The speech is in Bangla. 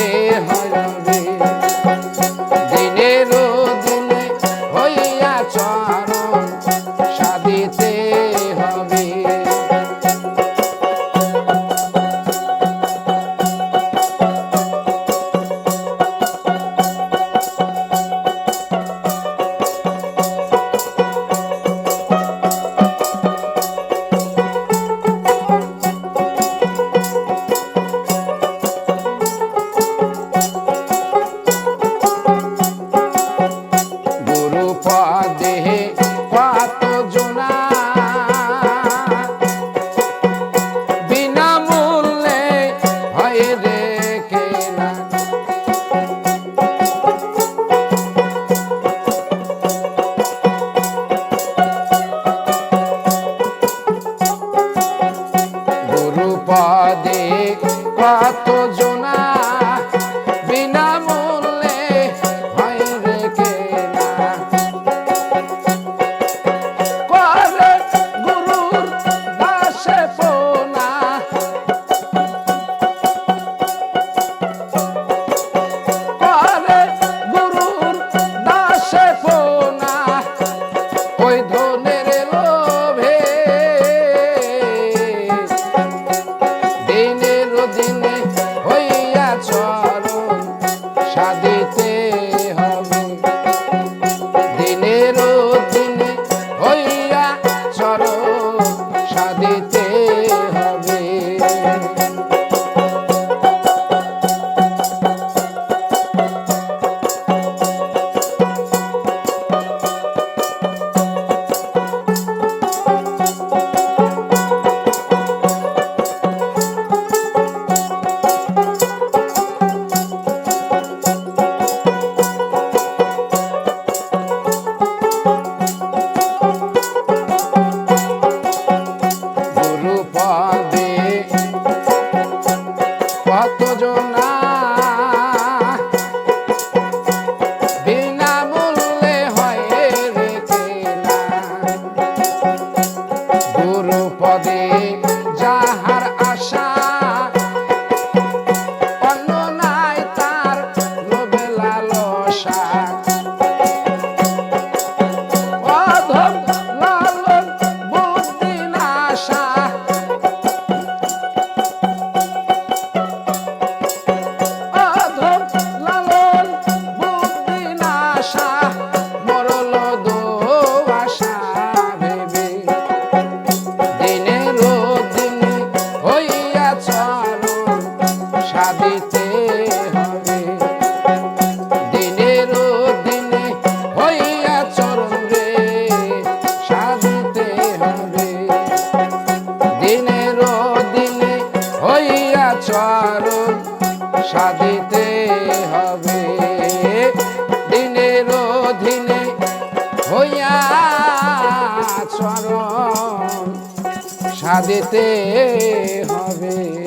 হরে পদে কত জোনা বিনামূল্যে হয় রেখে করে গুরুর দাসে পোনা। করে গুরুর দাসে পোনা। ওই ধনের লোক সাজিতে হবে। দিনের অধীনে হইয়া চরণ সাজিতে হবে।